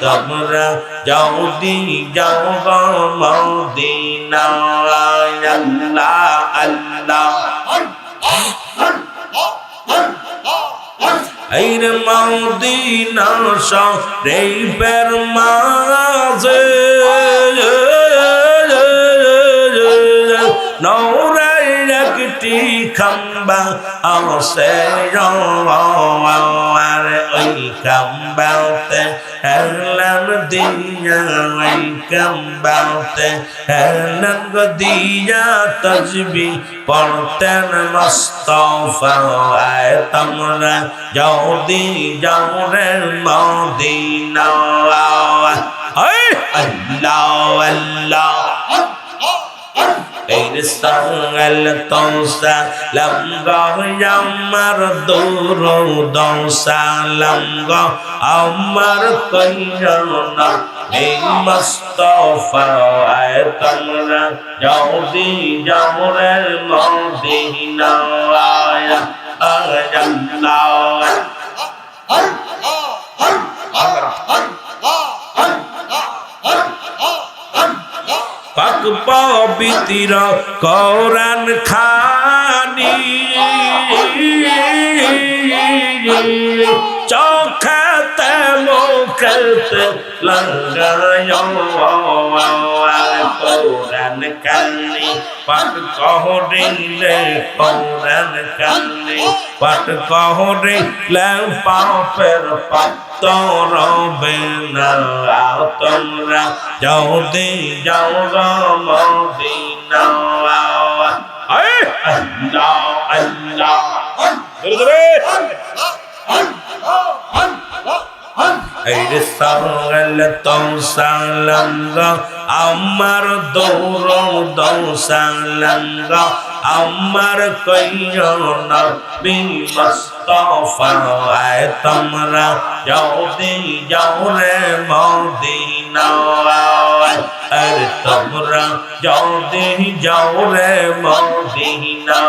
তোমরা যাও দি যাও মদিনা। আল্লাহ আল্লাহ। আইরে মদিনা শহরে বের মাঝে। একটি খাম্বা আছে আর ওই খাম্বাতে হেলান দিয়া ওই খাম্বাতে হেলান গো দিয়া তজবি পড়তেন মস্তফা আয় তোমরা যাও দি যাও রে মদিনা আল্লাহ আল্লাহ এই সঙ্গল তোসা লঙ্গা আমার দূর দোসা লঙ্গ আমার কইনা এই মস্তফা আয় তোমরা যাও দি যাও রে মদিনা আয় আল্লাহ পাক পবিত্র কৌরান খানি। চোখাতে মুখতে লঙ্গায় কৌরান কানি পাক কহরিলে কৌরান কানি পাক কহরিলে পাপের পাত্তর বেনা তোমরা যাও দে যাও মদিনা আল্লাহ আল্লাহ সঙ্গল তো সালঙ্গ আমার দৌর দৌ সালঙ্গ আমার কইয়ন বিমস্তফা আয় তোমরা যাও দি যাও রে মদিনা আরে তোমরা যাও যাও রে মদিনা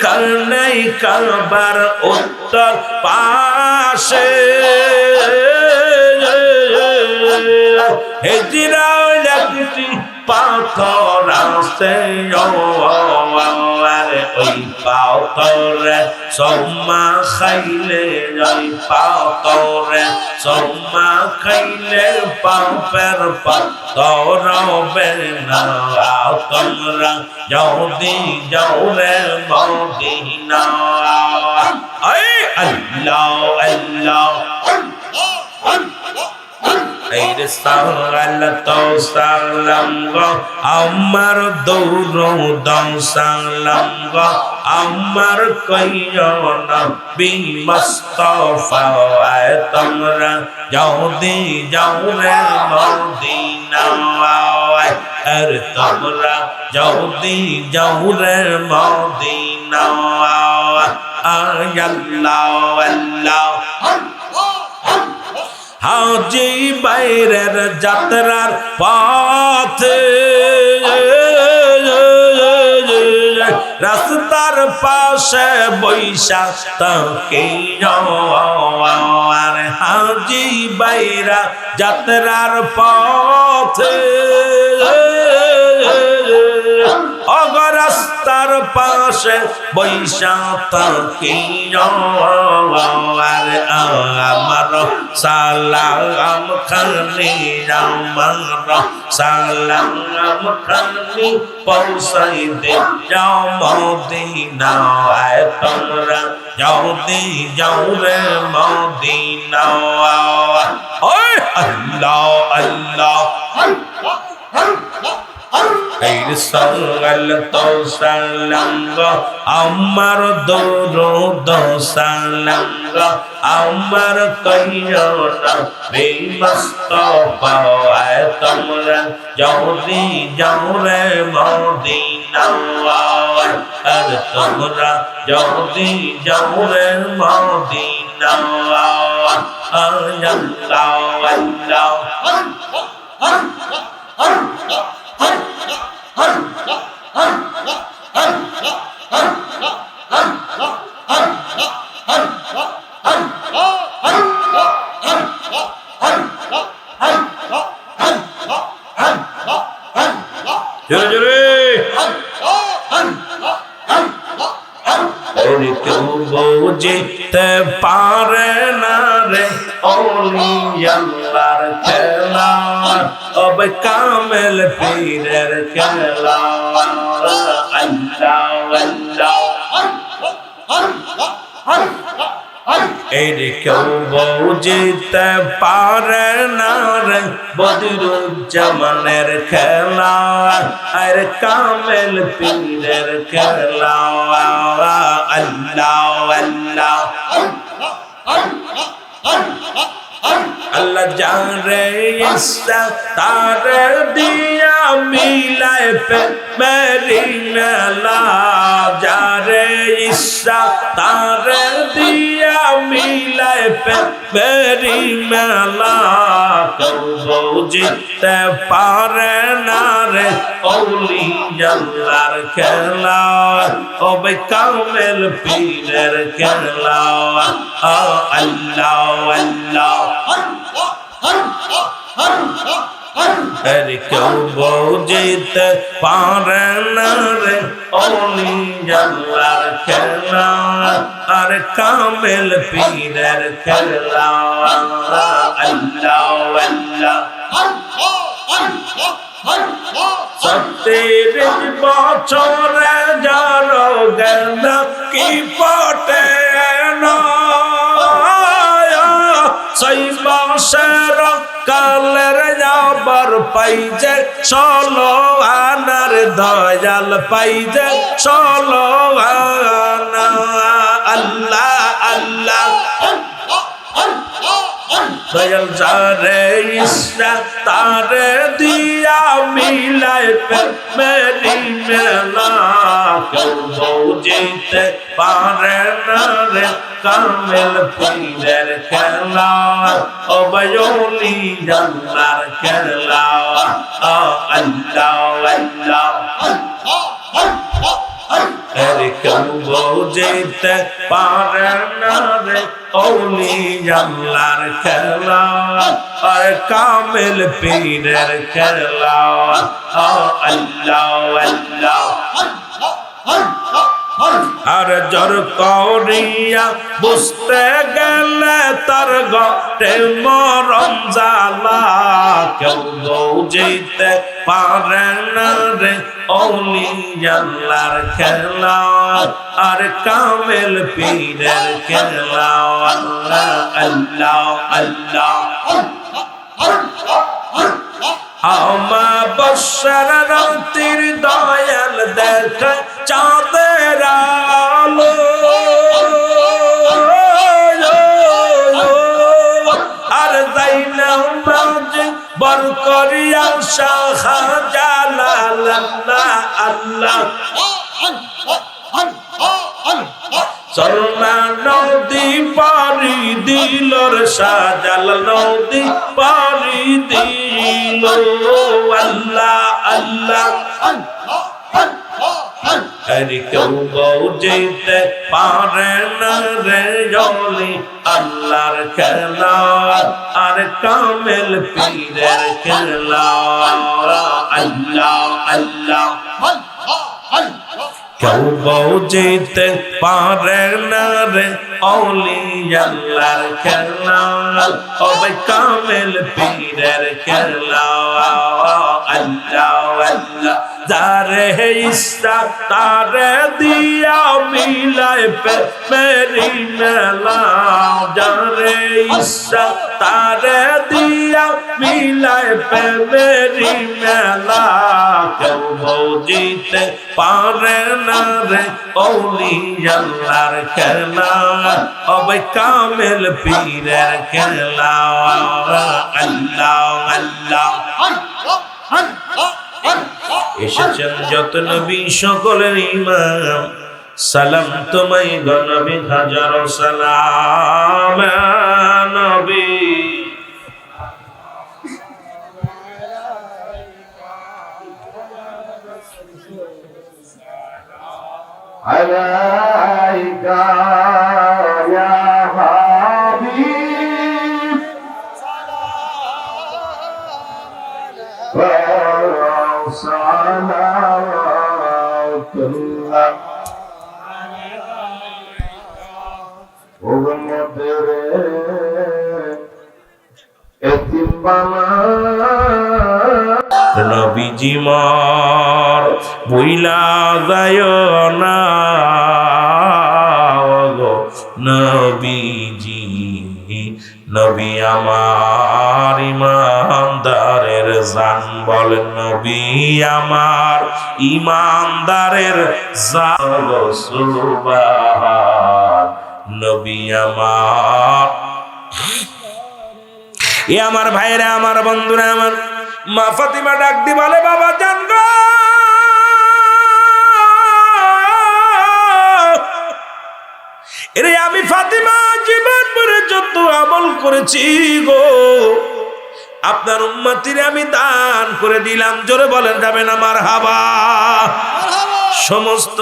কালনাই কালবার উত্তর পাশে হেজিরাও লাগতি পাথর আছে আরে ওই পাথরে খাইলে ওই পাথরে সম্মা খাইলে পাপের পাথর বেনা তোমরা যাও দি যাও রে মদিনা আই আল্লাহ আল্লাহ আমার সালাম গো। আমার কইয়ন বিমস্তফা তোমরা। যাও দি যাও রে মদিনা আর তোমরা যাও দি যাও রে মদিনা আল্লাহ। হাজি বাইরের যাত্রার পথে। রাস্তার পাশে বৈশা তকে আর বাইরা যাত্রার পথে। পাশে বৈশা তকে আর আমার সালাম খানি আমার সালাম খানি পৌঁছাই দে যাও মদিনা, আয় তোমরা যাও দি যাও রে মদিনা। ওই আল্লাহ আল্লাহ। এই সঙ্গল তো সালাম গো আমার দৌড় সালাম গো আমার কইও না বেমস্ত পাওয়ায় তোমরা যদি যাও রে মদিনা আর তোমরা যদি যাও রে মদিনা আল্লাহ আল্লাহ জোরে জোরে অবে কামেল পীরের খেলা। এই কেউ বুঝিতে পারে না রে বদরুজ্জামানের খেলা, আর কামেল পীরের খেলা। আল্লাহ আল্লাহ। আল্লাহ জানে ইচ্ছা তার দিয়া মিলায় মেরি মেলা। যারে ইচ্ছা তার দিয়া মিলায় মেরি মেলা। কেউ বুঝতে পারে না রে ওলি জাল্লার খেলা। ওবে কামেল পীরের খেলা। আল্লাহ আল্লাহ। আরে কেউ বুঝিতে পারে না রে অলি জাল্লার খেলা আর কামেল পীরের খেলা আল্লাহ আল্লাহ সত্যের বছরে যারো গেল কি পটে না সেই মাসের কালের যাবার পাইছে চলো আনার দয়াল পাইছে চলো আনা দয়াল যারে ইসরা, তারে দিয়া মিলাই পে মেরি মেলা। কেউ বুঝিতে পারে না রে কামেল পীরের খেলা। ও বয়লি জান্নার খেলা। আল্লাহ আল্লাহ। আরে কেউ বুঝিতে পারে না রে। অলি জানলার খেলা, আর কামেল পীরের খেলা। আল্লাহ আল্লাহ। আর জর করিয়া বুঝতে গেলে তার গটে মরম জালা কেউ বুঝিতে পারে না রে অলি আল্লাহর খেলা। আর কামেল পীরের খেলা। আল্লাহ আল্লাহ আল্লাহ। আমা বর্ষার রাতির দয়াল দেখ চাঁদের আলো। আর যাইলাম মাঝে বর করিয়া শাখা জালাল আল্লাহ। চলনা নদী পারি দিলর সাজাল নদী পারি দিল। আল্লাহ আল্লাহ। আরে কেউ যেতে পারে না রে জলি, আল্লাহর খেলা, আর কামেল পীরের খেলা। আল্লাহ আল্লাহ। কেউ যেতে পারে না রে, অলি আল্লাহর খেলা। অবে কামেল পীরের খেলা। আল্লাহ আল্লাহ, যারে ইচ্ছা, তারে দিয়া মিলায় মেরি মেলা। যারে ইচ্ছা, তারে দিয়া মিলায় মেরি মেলা। কেউ বুঝিতে পারে না রে অলি আল্লাহর খেলা। অবে কামেল পীরের খেলা। আল্লাহ আল্লাহ। এসেছেন যত নবী, সকলের ইমাম। সালাম তোমায় গনবী হাজার সালাম। لبيك يا حبيب صلاة الله وغمض নবীজি মর, বইলা যায় না। গো নবীজি, নবী আমার ইমানদারের জান বলেন নবী আমার ইমানদারের নবী আমার এ আমার ভাইরা, আমার বন্ধুরা, আমার মা ফাতিমা ডাক দি বলে বাবা জান এরে আমি ফাতিমা, জীবন ভরে যত আমল করেছি গো। আপনার উম্মতিরে আমি দান করে দিলাম, জোরে বলেন যাবেন আমার হাবা সমস্ত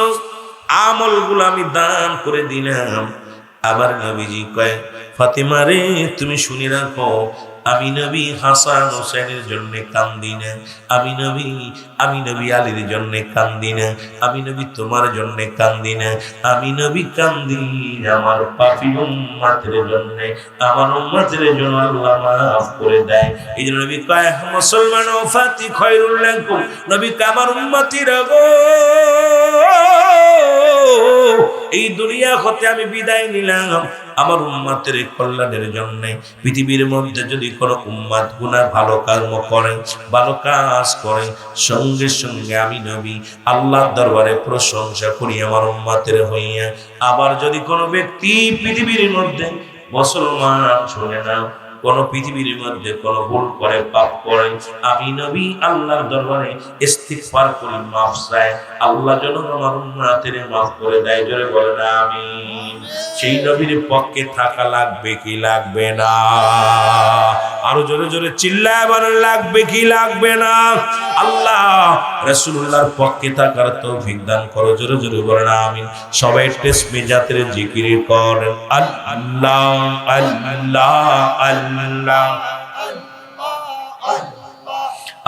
আমলগুলো আমি দান করে দিলাম। আবার নবীজি কয়, ফাতিমা রে, তুমি শুনে রাখো আমি নবী হাসান হোসেনের জন্য কান্দি না আমি নবী আমি নবী আলীর জন্য কান্দি না আমি নবী তোমার জন্য কান্দি না আমি নবী কান্দি আমার পাপি উম্মাতের জন্য, আমার উম্মাতের জন্য আল্লাহ মাফ করে দেয়। এই জন্য নবী কয় মুসলমান ও ফাতি খয়রুল লাকুম। নবী আমার উম্মতির গো এই দুনিয়া হতে আমি বিদায় নিলাম। আমার উম্মাতের কল্যাণের জন্য পৃথিবীর মধ্যে যদি কোনো উম্মাদ গুনার ভালো কর্ম করে, ভালো কাজ করে, সঙ্গে সঙ্গে আমি নবী আল্লাহর দরবারে প্রশংসা করি আমার উম্মাতের হইয়া। আবার যদি কোনো ব্যক্তি পৃথিবীর মধ্যে মুসলমান শুনে না কোন পৃথিবীর মধ্যে কোন ভুল করে, পাপ করে, আমি নবী আল্লাহর দরবারে ইস্তিগফার করি, মাফ চাই। আল্লাহ যেন আমার উম্মতের মাফ করে দেয়, জোরে বলেন আমি সেই নবীর পক্ষে থাকা লাগবে কি লাগবে না? আরও জোরে জোরে চিল্লায় বলেন লাগবে কি লাগবে না? আল্লাহ রাসূলুল্লাহর পক্ষে থাকার তৌফিক দান করো, জোরে জোরে বলেন আমিন। সবাই টেসমি জাতের জিকির করেন। আল্লাহ আল্লাহ আল্লাহ আল্লাহ।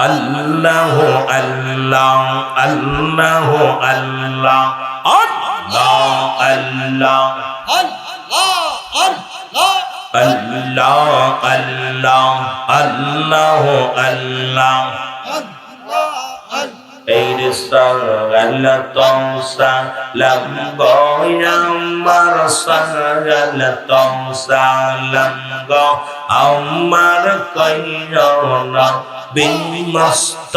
আল্লাহ আল্লাহ আল্লাহ আল্লাহ। আল্লাহ আল্লাহ। আল্লাহ আল্লাহ আল্লাহ আল্লাহ। এই রিসাল আল্লাহ তমসা আমার সাল তমসা লঙ্গ আমার কৈর বিমস্ত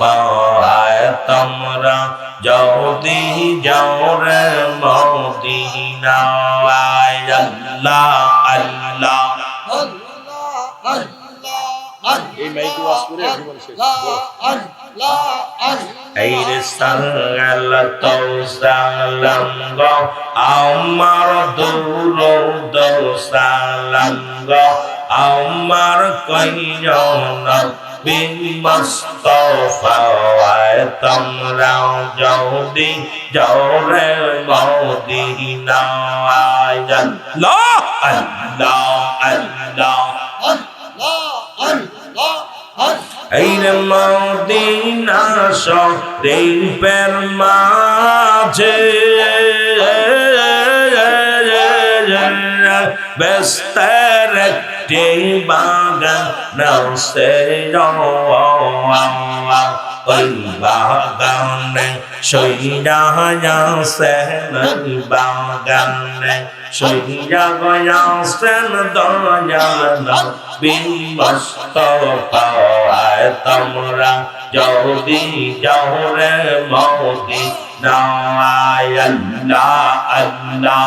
পায় তোমরা। যদি যাও রে মদিনা আল্লাহ আল্লাহ এই মাইক ওয়াজ করে জীবন শেষ Aire sangal tosalango আমার দূর দোসালাঙ্গ আমার কইয়ন বিমস্তফায় তোমরা যদি জোরে মদিনা আল্লাহ আল্লাহ আল্লাহ। এই রে মদিনা শরীফের মাঝে। বেস্তের একটি বাগান নসে ওই বাগানে সইরা যাসেন ওই বাগানে সইরা গয়াসেন দয়াল বিমস্তফায় তোমরা যদি যাও রে না আল্লাহ